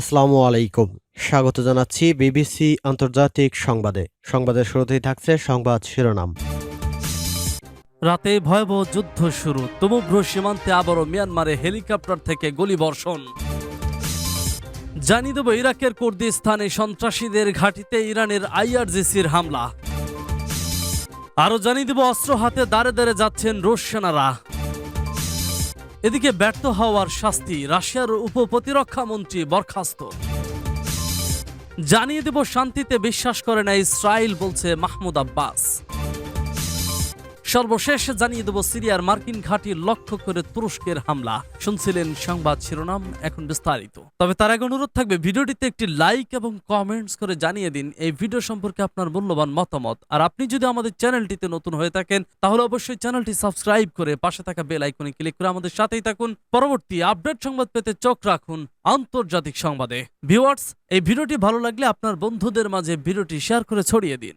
আসসালামু আলাইকুম। স্বাগত জানাচ্ছি বিবিসি আন্তর্জাতিক সংবাদে। সংবাদের শুরুতেই থাকছে সংবাদ শিরোনাম। রাতে ভয়াবহ যুদ্ধ শুরু। তুমুভ্র সীমান্তে আবারও মিয়ানমারে হেলিকপ্টার থেকে গুলিবর্ষণ। জানিয়ে দেব, ইরাকের কুর্দিস্তানে সন্ত্রাসীদের ঘাঁটিতে ইরানের আইআরজিসির হামলা। আরও জানিয়ে দেব, অস্ত্র হাতে দাঁড়ে দাঁড়ে যাচ্ছেন রুশ সেনারা। এদিকে ব্যর্থ হওয়ার শাস্তি রাশিয়ার উপপ্রতিরক্ষা মন্ত্রী বরখাস্ত। জানিয়ে দেব শান্তিতে বিশ্বাস করে না ইসরায়েল, বলছে মাহমুদ আব্বাস। সর্বশেষ জানিয়ে দেব সিরিয়ার মার্কিন ঘাঁটি লক্ষ্য করে তুরস্কের হামলা। শুনছিলেন সংবাদ শিরোনাম, এখন বিস্তারিত। তবে তার আগে অনুরোধ থাকবে, ভিডিওটিতে একটি লাইক এবং কমেন্টস করে জানিয়ে দিন এই ভিডিও সম্পর্কে আপনার মূল্যবান মতামত। আর আপনি যদি আমাদের চ্যানেলটিতে নতুন হয়ে থাকেন, তাহলে অবশ্যই চ্যানেলটি সাবস্ক্রাইব করে পাশে থাকা বেল আইকনে ক্লিক করে আমাদের সাথেই থাকুন। পরবর্তী আপডেট সংবাদ পেতে চোখ রাখুন আন্তর্জাতিক সংবাদে। ভিউয়ার্স, এই ভিডিওটি ভালো লাগলে আপনার বন্ধুদের মাঝে ভিডিওটি শেয়ার করে ছড়িয়ে দিন।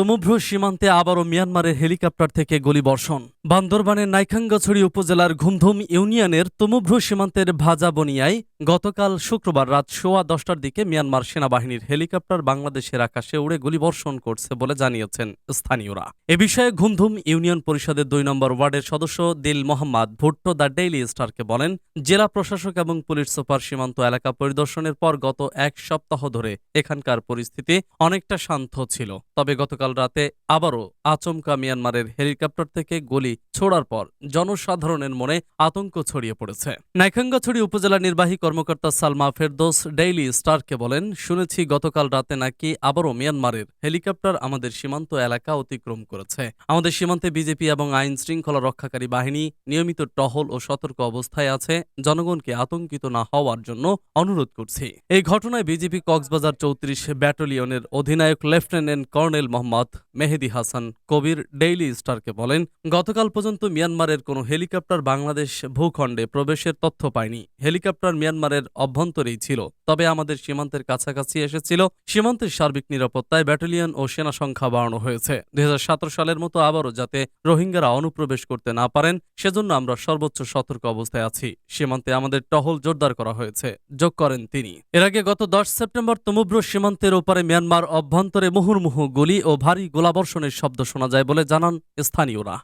তমুভ্র সীমান্তে আবারও মিয়ানমারের হেলিকপ্টার থেকে গুলিবর্ষণ। বান্দরবানের নাইখাঙ্গাছড়ি উপজেলার ঘুমধুম ইউনিয়নের তমুভ্র সীমান্তের ভাজা বনিয়ায় গতকাল শুক্রবার রাত সোয়া দশটার দিকে মিয়ানমার সেনাবাহিনীর হেলিকপ্টার বাংলাদেশের আকাশে উড়ে গুলিবর্ষণ করছে বলে জানিয়েছেন স্থানীয়রা। এ বিষয়ে ঘুমধুম ইউনিয়ন পরিষদের দুই নম্বর ওয়ার্ডের সদস্য দিল মোহাম্মদ ভুট্টো দ্য ডেইলি স্টারকে বলেন, জেলা প্রশাসক এবং পুলিশ সুপার সীমান্ত এলাকা পরিদর্শনের পর গত এক সপ্তাহ ধরে এখানকার পরিস্থিতি অনেকটা শান্ত ছিল। তবে গতকাল রাতে আবারও আচমকা মিয়ানমারের হেলিকপ্টার থেকে গুলি ছোড়ার পর জনসাধারণের মনে আতঙ্ক ছড়িয়ে পড়েছে। নাইখাঙ্গাছড়ি উপজেলা নির্বাহী কর্মকর্তা সালমা ফেরদোস ডেইলি স্টারকে বলেন, শুনেছি গতকাল রাতে নাকি আবারও মিয়ানমারের হেলিকপ্টার আমাদের সীমান্ত এলাকা অতিক্রম করেছে। আমাদের সীমান্তে বিজেপি এবং আইন শৃঙ্খলা রক্ষাকারী বাহিনী নিয়মিত টহল ও সতর্ক অবস্থায় আছে। জনগণকে আতঙ্কিত না হওয়ার জন্য অনুরোধ করছি। এই ঘটনায় বিজেপি কক্সবাজার চৌত্রিশ ব্যাটালিয়নের অধিনায়ক lieutenant colonel Mohammad Mehedi Hasan Kabir daily স্টারকে বলেন, গতকাল পর্যন্ত মিয়ানমারের কোনো হেলিকপ্টার বাংলাদেশ ভূখণ্ডে প্রবেশের তথ্য পায়নি। হেলিকপ্টার মিয়ানমারের অভ্যন্তরেই ছিল, তবে আমাদের সীমান্তের কাছাকাছি এসেছিল। সীমান্তের সার্বিক নিরাপত্তায় ব্যাটালিয়ন ও সেনা সংখ্যা বাড়ানো হয়েছে। দুই হাজার সতেরো সালের মতো আবারও যাতে রোহিঙ্গারা অনুপ্রবেশ করতে না পারেন, সেজন্য আমরা সর্বোচ্চ সতর্ক অবস্থায় আছি। সীমান্তে আমাদের টহল জোরদার করা হয়েছে, যোগ করেন তিনি। এর আগে গত দশ সেপ্টেম্বর তমুব্র সীমান্তের ওপারে মিয়ানমার অভ্যন্তরে মুহুর্মুহু গুলি ও ভারী গোলাবর্ষণের শব্দ শোনা যায় বলে জানান স্থানীয়রা।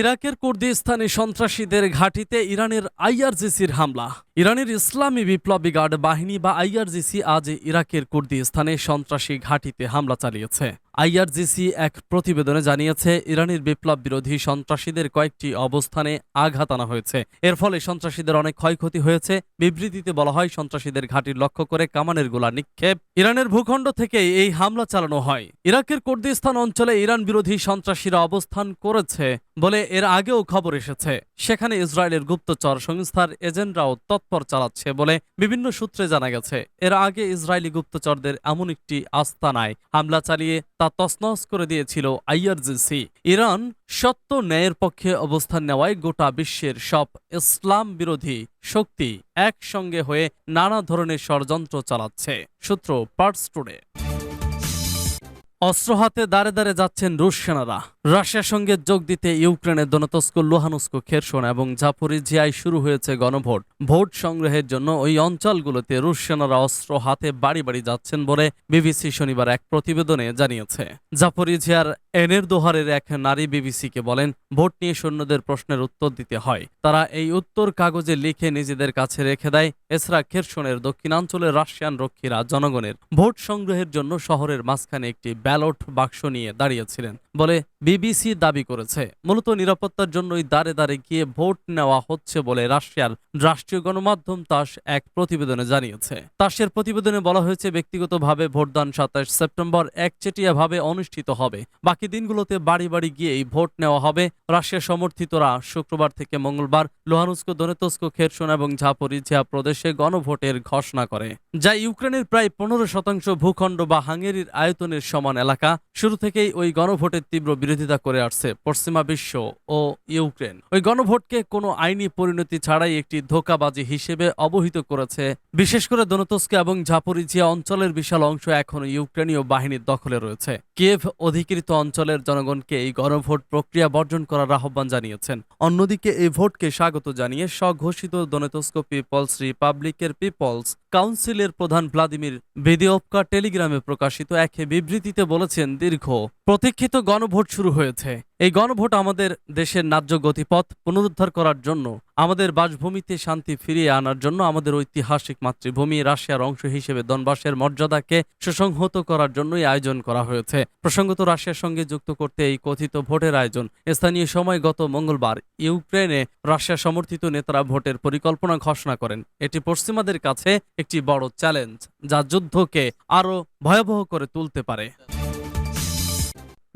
ইরাকের কুর্দিস্তানি সন্ত্রাসীদের ঘাঁটিতে ইরানের আইআরজিসির হামলা। ইরানের ইসলামী বিপ্লবী গার্ড বাহিনী বা আইআরজিসি আজ ইরাকের কুর্দিস্তানে সন্ত্রাসী ঘাঁটিতে হামলা চালিয়েছে। আইআরজিসি এক প্রতিবেদনে জানিয়েছে, ইরানের বিপ্লব বিরোধী সন্ত্রাসীদের কয়েকটি অবস্থানে আঘাত আনা হয়েছে। এর ফলে সন্ত্রাসীদের অনেক ক্ষয়ক্ষতি হয়েছে। বিবৃতিতে বলা হয়, সন্ত্রাসীদের ঘাঁটির লক্ষ্য করে কামানের গোলা নিক্ষেপ। ইরানের ভূখণ্ড থেকে এই হামলা চালানো হয়। ইরাকের কুর্দিস্তান অঞ্চলে ইরান বিরোধী সন্ত্রাসীরা অবস্থান করেছে বলে এর আগেও খবর এসেছে। সেখানে ইসরায়েলের গুপ্তচর সংস্থার এজেন্টরাও তৎপর চালাচ্ছে বলে বিভিন্ন সূত্রে জানা গেছে। এর আগে ইসরায়েলি গুপ্তচরদের এমন একটি আস্তানায় হামলা চালিয়ে তা তছনছ করে দিয়েছিল আইআরজিসি। ইরান সত্য ন্যায়ের পক্ষে অবস্থান নেওয়ায় গোটা বিশ্বের সব ইসলাম বিরোধী শক্তি একসঙ্গে হয়ে নানা ধরনের ষড়যন্ত্র চালাচ্ছে, সূত্র পার্টস টুডে অস্ত্র হাতে দাঁড়ে দাঁড়ে যাচ্ছেন রুশ সেনারা। রাশিয়ার সঙ্গে যোগ দিতে ইউক্রেনের দনতস্ক লোহানুস্ক খেরসন এবং জাপরিজিয়ায় শুরু হয়েছে গণভোট। ভোট সংগ্রহের জন্য ওই অঞ্চলগুলোতে রুশ সেনারা অস্ত্র হাতে বাড়ি বাড়ি যাচ্ছেন বলে বিবিসি শনিবার এক প্রতিবেদনে জানিয়েছে। জাপরিজিয়ার এনের দোহারের এক নারী বিবিসিকে বলেন, ভোট নিয়ে সৈন্যদের প্রশ্নের উত্তর দিতে হয়। তারা এই উত্তর কাগজে লিখে নিজেদের কাছে রেখে দেয়। এছাড়া খেরসনের দক্ষিণাঞ্চলের রাশিয়ান রক্ষীরা জনগণের ভোট সংগ্রহের জন্য শহরের মাঝখানে একটি ব্যালট বাক্স নিয়ে দাঁড়িয়েছিলেন বলে বিবিসি দাবি করেছে। মূলত নিরাপত্তার জন্যই দাঁড়ে দাঁড়ে গিয়ে ভোট নেওয়া হচ্ছে বলে রাশিয়ার রাষ্ট্রীয় গণমাধ্যম তাস এক প্রতিবেদনে জানিয়েছে। তাসের প্রতিবেদনে বলা হয়েছে, ব্যক্তিগতভাবে ভোটদান সাতাশ সেপ্টেম্বর একচেটিয়াভাবে অনুষ্ঠিত হবে। বাকি দিনগুলোতে বাড়ি বাড়ি গিয়ে এই ভোট নেওয়া হবে। রাশিয়া সমর্থিতরা শুক্রবার থেকে মঙ্গলবার লোহানুস্ক দনেতস্ক খেরসন এবং ঝাপরিঝিয়া প্রদেশে গণভোটের ঘোষণা করে। যা ইউক্রেনের প্রায় পনেরো শতাংশ ভূখণ্ড বা হাঙ্গেরির আয়তনের সমান এলাকা। শুরু থেকেই ওই গণভোটের তীব্র বিরোধিতা বিরোধিতা করে আসছে পশ্চিমা বিশ্ব ও ইউক্রেন। ওই গণভোটকে কোনো আইনি পরিণতি ছাড়াই একটি ধোকাবাজি হিসেবে অবহিত করেছে। বিশেষ করে দনতস্ক এবং ঝাপরিজিয়া অঞ্চলের বিশাল অংশ এখনও ইউক্রেনীয় বাহিনীর দখলে রয়েছে। কিয়েভ অধিকৃত অঞ্চলের জনগণকে এই গণভোট প্রক্রিয়া বর্জন করার আহ্বান জানিয়েছেন। অন্যদিকে এই ভোটকে স্বাগত জানিয়ে স্বঘোষিত দনেতস্ক পিপলস রিপাবলিকের পিপলস কাউন্সিলের প্রধান ভ্লাদিমির বেদিওপকা টেলিগ্রামে প্রকাশিত এক বিবৃতিতে বলেছেন দীর্ঘ প্রতীক্ষিত গণভোট শুরু হয়েছে। এই গণভোট আমাদের দেশের ন্যায্য গতিপথ পুনরুদ্ধার করার জন্য, আমাদের বাসভূমিতে শান্তি ফিরিয়ে আনার জন্য আমাদের ঐতিহাসিক মাতৃভূমি রাশিয়ার অংশ হিসেবে দনবাসের মর্যাদাকে সুসংহত করার জন্যই আয়োজন করা হয়েছে। প্রসঙ্গত রাশিয়ার সঙ্গে যুক্ত করতে এই কথিত ভোটের আয়োজন স্থানীয় সময় গত মঙ্গলবার ইউক্রেনে রাশিয়া সমর্থিত নেতারা ভোটের পরিকল্পনা ঘোষণা করেন। এটি পশ্চিমাদের কাছে একটি বড় চ্যালেঞ্জ, যা যুদ্ধকে আরও ভয়াবহ করে তুলতে পারে।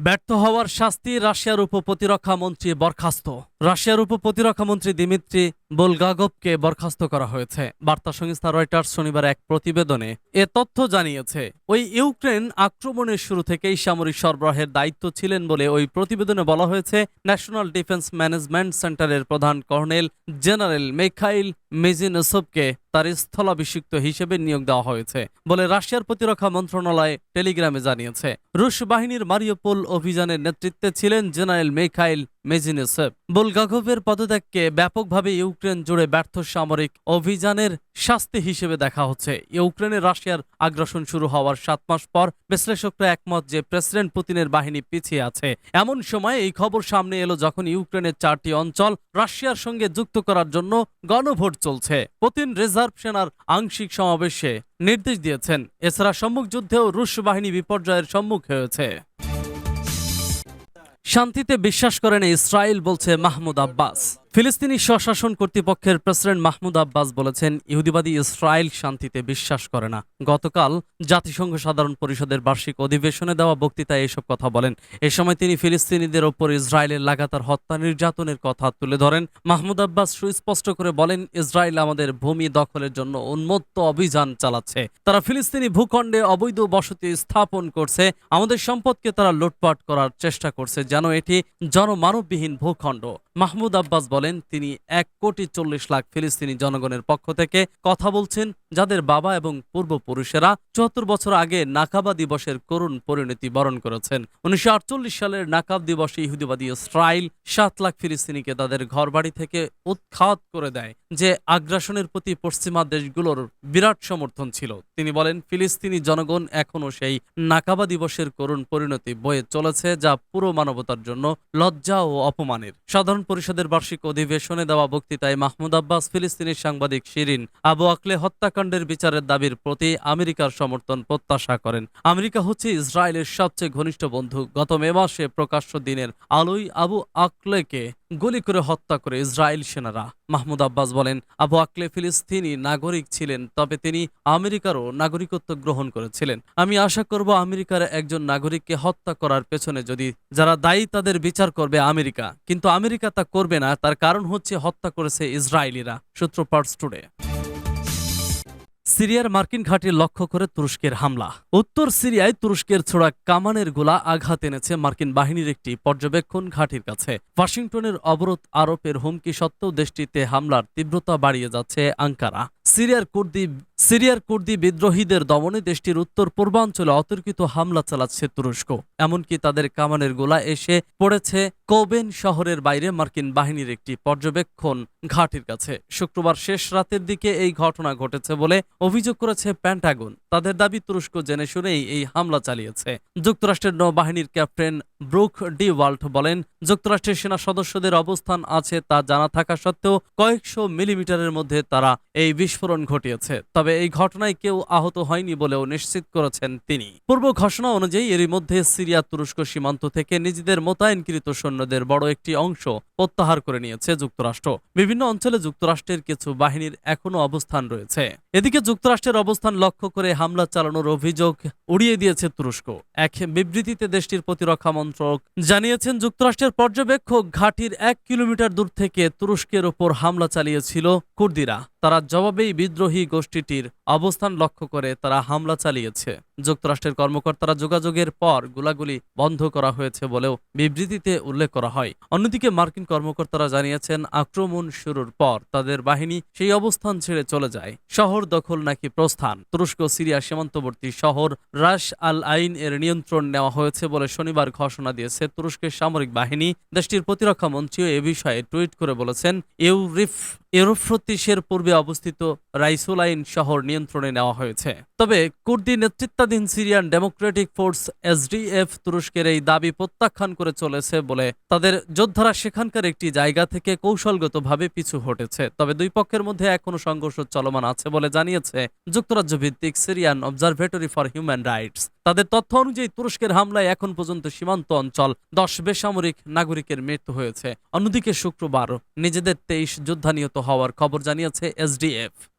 ব্যর্থ হওয়ার শাস্তি রাশিয়ার উপ প্রতিরক্ষা মন্ত্রী বরখাস্ত। রাশিয়ার উপ প্রতিরক্ষা মন্ত্রী দিমিত্রি বোলগাগভকে বরখাস্ত করা হয়েছে। বার্তা সংস্থা রয়টার্স শনিবার এক প্রতিবেদনে এ তথ্য জানিয়েছে। ওই ইউক্রেন আক্রমণের শুরু থেকেই সামরিক সরবরাহের দায়িত্ব ছিলেন বলে ওই প্রতিবেদনে বলা হয়েছে। ন্যাশনাল ডিফেন্স ম্যানেজমেন্ট সেন্টারের প্রধান কর্নেল জেনারেল মেখাইল মেজিনসবকে তার স্থলাভিষিক্ত হিসেবে নিয়োগ দেওয়া হয়েছে বলে রাশিয়ার প্রতিরক্ষা মন্ত্রণালয় টেলিগ্রামে জানিয়েছে। রুশ বাহিনীর মারিওপোল অভিযানের নেতৃত্বে ছিলেন জেনারেল মেখাইল মেজিনেসেভ বুলগাগোভের পদত্যাগকে ব্যাপকভাবে ইউক্রেন জুড়ে ব্যর্থ সামরিক অভিযানের শাস্তি হিসেবে দেখা হচ্ছে। ইউক্রেনে রাশিয়ার আগ্রাসন শুরু হওয়ার সাত মাস পর বিশ্লেষকরা একমত যে প্রেসিডেন্ট পুতিনের বাহিনী পিছিয়ে আছে। এমন সময় এই খবর সামনে এলো যখন ইউক্রেনের চারটি অঞ্চল রাশিয়ার সঙ্গে যুক্ত করার জন্য গণভোট চলছে। পুতিন রিজার্ভ সেনার আংশিক সমাবেশে নির্দেশ দিয়েছেন। এছাড়া সম্মুখ যুদ্ধেও রুশ বাহিনী বিপর্যয়ের সম্মুখ হয়েছে। শান্তিতে বিশ্বাস করেন ইসরায়েল বলছে মাহমুদ আব্বাস। ফিলিস্তিনি স্বশাসন কর্তৃপক্ষের প্রেসিডেন্ট মাহমুদ আব্বাস বলেছেন, ইহুদিবাদী ইসরায়েল শান্তিতে বিশ্বাস করে না। গতকাল জাতিসংঘ সাধারণ পরিষদের বার্ষিক অধিবেশনে দেওয়া বক্তৃতায় এসব কথা বলেন। এ সময় তিনি ফিলিস্তিনিদের ওপর ইসরায়েলের লাগাতার হত্যা নির্যাতনের কথা তুলে ধরেন। মাহমুদ আব্বাস সুস্পষ্ট করে বলেন, ইসরায়েল আমাদের ভূমি দখলের জন্য উন্মত্ত অভিযান চালাচ্ছে। তারা ফিলিস্তিনি ভূখণ্ডে অবৈধ বসতি স্থাপন করছে। আমাদের সম্পদকে তারা লুটপাট করার চেষ্টা করছে, যেন এটি জনমানববিহীন ভূখণ্ড। মাহমুদ আব্বাস বলেন, তিনি এক কোটি চল্লিশ লাখ ফিলিস্তিনি জনগণের পক্ষ থেকে কথা বলছেন, যাদের বাবা এবং পূর্বপুরুষেরা চুয়াত্তর বছর আগে নাকাবা দিবসের করুণ পরিণতি বরণ করেছেন। উনিশশো আটচল্লিশ সালের নাকাব দিবসে ইহুদিবাদী ইসরায়েল সাত লাখ ফিলিস্তিনিকে তাদের ঘরবাড়ি থেকে উৎখাত করে দেয়, যে আগ্রাসনের প্রতি পশ্চিমা দেশগুলোর বিরাট সমর্থন ছিল। তিনি বলেন, ফিলিস্তিনি জনগণ এখনও সেই নাকাবা দিবসের করুণ পরিণতি বয়ে চলেছে, যা পুরো মানবতার জন্য লজ্জা ও অপমানের। সাধারণ পরিষদের বার্ষিক অধিবেশনে দেওয়া বক্তৃতায় মাহমুদ আব্বাস ফিলিস্তিনি সাংবাদিক শিরিন আবু আকলে হত্যাকাণ্ডের বিচারের দাবির প্রতি আমেরিকার সমর্থন প্রত্যাশা করেন। আমেরিকা হচ্ছে ইসরায়েলের সবচেয়ে ঘনিষ্ঠ বন্ধু। গত মে মাসে প্রকাশ্য দিনের আলোই আবু আকলেকে গুলি করে হত্যা করে ইসরায়েল সেনারা। মাহমুদ আব্বাস বলেন, আবু আকলে ফিলিস্তিনি নাগরিক ছিলেন, তবে তিনি আমেরিকারও নাগরিকত্ব গ্রহণ করেছিলেন। আমি আশা করব আমেরিকার একজন নাগরিককে হত্যা করার পেছনে যদি যারা দায়ী তাদের বিচার করবে আমেরিকা। কিন্তু আমেরিকা তা করবে না, তার কারণ হচ্ছে হত্যা করেছে ইসরায়েলিরা। সূত্রপাট পার্টস টুডে। সিরিয়ার মার্কিন ঘাঁটি লক্ষ্য করে তুরস্কের হামলা। উত্তর সিরিয়ায় তুরস্কের ছোড়া কামানের গোলা আঘাত এনেছে মার্কিন বাহিনীর একটি পর্যবেক্ষণ ঘাঁটির কাছে। ওয়াশিংটনের অবরোধ আরোপের হুমকি সত্ত্বেও দেশটিতে হামলার তীব্রতা বাড়িয়ে যাচ্ছে আঙ্কারা। সিরিয়ার কুর্দি সিরিয়ার কুর্দি বিদ্রোহীদের দমনে দেশটির উত্তর পূর্বাঞ্চলে অতর্কিত হামলা চালাচ্ছে তুরস্ক। এমনকি তাদের কামানের গোলা এসে পড়েছে কোবেন শহরের বাইরে মার্কিন বাহিনীর একটি পর্যবেক্ষণ ঘাঁটির কাছে। শুক্রবার শেষ রাতের দিকে এই ঘটনা ঘটেছে বলে অভিযোগ করেছে প্যান্টাগন। তাদের দাবি তুরস্ক জেনে শুনেই এই হামলা চালিয়েছে। যুক্তরাষ্ট্রের নৌবাহিনীর ক্যাপ্টেন ব্রুক ডি ওয়াল্ট বলেন, যুক্তরাষ্ট্রের সেনা সদস্যদের অবস্থান আছে তা জানা থাকা সত্ত্বেও কয়েকশো মিলিমিটারের মধ্যে তারা এই বিস্ফোরণ ঘটিয়েছে। তবে এই ঘটনায় কেউ আহত হয়নি বলেও নিশ্চিত করেছেন তিনি। পূর্ব ঘোষণা অনুযায়ী এরই মধ্যে সিরিয়া তুরস্ক সীমান্ত থেকে নিজেদের মোতায়েনকৃত সৈন্যদের বড় একটি অংশ প্রত্যাহার করে নিয়েছে যুক্তরাষ্ট্র। বিভিন্ন অঞ্চলে যুক্তরাষ্ট্রের কিছু বাহিনীর এখনও অবস্থান রয়েছে। এদিকে যুক্তরাষ্ট্রের অবস্থান লক্ষ্য করে হামলা চালানোর অভিযোগ উড়িয়ে দিয়েছে তুরস্ক। এক বিবৃতিতে দেশটির প্রতিরক্ষা মন্ত্রক জানিয়েছেন, যুক্তরাষ্ট্রের পর্যবেক্ষক ঘাটির এক কিলোমিটার দূর থেকে তুরস্কের ওপর হামলা চালিয়েছিল কুর্দিরা। তারা জবাবেই বিদ্রোহী গোষ্ঠীটির অবস্থান লক্ষ্য করে তারা হামলা চালিয়েছে। যুক্তরাষ্ট্রের কর্মকর্তারা যোগাযোগের পর গোলাগুলি বন্ধ করা হয়েছে বলেও বিবৃতিতে উল্লেখ করা হয়। অন্যদিকে মার্কিন কর্মকর্তারা জানিয়েছেন, আক্রমণ শুরুর পর তাদের বাহিনী সেই অবস্থান ছেড়ে চলে যায়। শহর দখল নাকি প্রস্থান? তুরস্ক, সিরিয়া সীমান্তবর্তী শহর রাশ আল আইন এর নিয়ন্ত্রণ নেওয়া হয়েছে বলে শনিবার ঘোষণা দিয়েছে তুরস্কের সামরিক বাহিনী। দেশটির প্রতিরক্ষা মন্ত্রীও এ বিষয়ে টুইট করে বলেছেন, ইউরিফ ইউরোফ্রতিসের পূর্বে অবস্থিত রাইসোলাইন শহর নিয়ন্ত্রণে নেওয়া হয়েছে। তবে কুর্দি নেতৃত্বাধীন সিরিয়ান ডেমোক্রেটিক ফোর্স এসডিএফ তুরস্কের এই দাবি প্রত্যাখ্যান করে চলেছে বলে তাদের যোদ্ধারা সেখানকার একটি জায়গা থেকে কৌশলগতভাবে পিছু হটেছে। তবে দুই পক্ষের মধ্যে এখনও সংঘর্ষ চলমান আছে বলে জানিয়েছে যুক্তরাজ্য ভিত্তিক Syrian observatory for human rights. তাদের তথ্য অনুযায়ী তুরস্কের হামলায় এখন পর্যন্ত সীমান্ত অঞ্চল দশ বেসামরিক নাগরিকের মৃত্যু হয়েছে। অন্যদিকে শুক্রবার নিজেদের তেইশ যোদ্ধা নিহত হওয়ার খবর জানিয়েছে এসডিএফ।